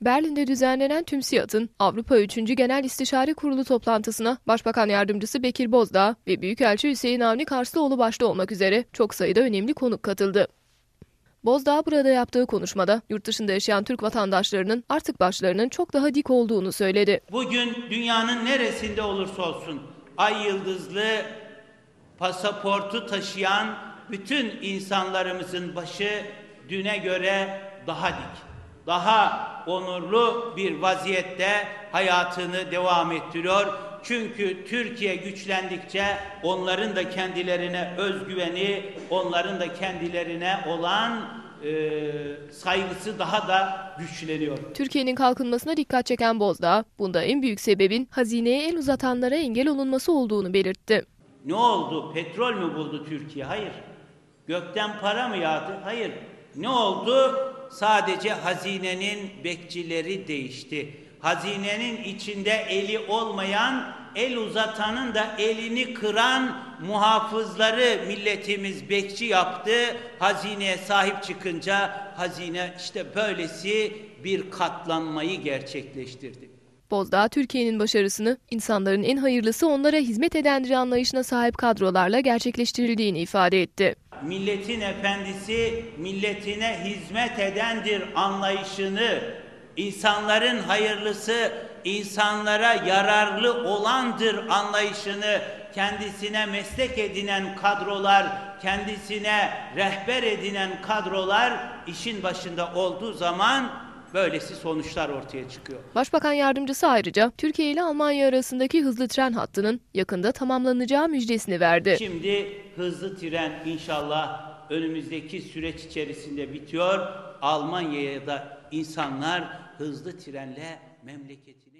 Berlin'de düzenlenen TÜMSİAD'ın Avrupa 3. Genel İstişare Kurulu toplantısına Başbakan Yardımcısı Bekir Bozdağ ve Büyükelçi Hüseyin Avni Karslıoğlu başta olmak üzere çok sayıda önemli konuk katıldı. Bozdağ burada yaptığı konuşmada yurt dışında yaşayan Türk vatandaşlarının artık başlarının çok daha dik olduğunu söyledi. Bugün dünyanın neresinde olursa olsun ay yıldızlı pasaportu taşıyan bütün insanlarımızın başı düne göre daha dik, daha onurlu bir vaziyette hayatını devam ettiriyor. Çünkü Türkiye güçlendikçe onların da kendilerine özgüveni, onların da kendilerine olan e, saygısı daha da güçleniyor. Türkiye'nin kalkınmasına dikkat çeken Bozdağ, bunda en büyük sebebin hazineye el uzatanlara engel olunması olduğunu belirtti. Ne oldu? Petrol mü buldu Türkiye? Hayır. Gökten para mı yağdı? Hayır. Ne oldu? Sadece hazinenin bekçileri değişti. Hazinenin içinde eli olmayan, el uzatanın da elini kıran muhafızları milletimiz bekçi yaptı. Hazineye sahip çıkınca hazine işte böylesi bir katlanmayı gerçekleştirdi. Bozdağ, Türkiye'nin başarısını insanların en hayırlısı onlara hizmet edendir anlayışına sahip kadrolarla gerçekleştirildiğini ifade etti. Milletin efendisi milletine hizmet edendir anlayışını, insanların hayırlısı insanlara yararlı olandır anlayışını kendisine meslek edinen kadrolar, kendisine rehber edinen kadrolar işin başında olduğu zaman böylesi sonuçlar ortaya çıkıyor. Başbakan yardımcısı ayrıca Türkiye ile Almanya arasındaki hızlı tren hattının yakında tamamlanacağı müjdesini verdi. Şimdi hızlı tren inşallah önümüzdeki süreç içerisinde bitiyor. Almanya'ya da insanlar hızlı trenle memleketine gidiyor.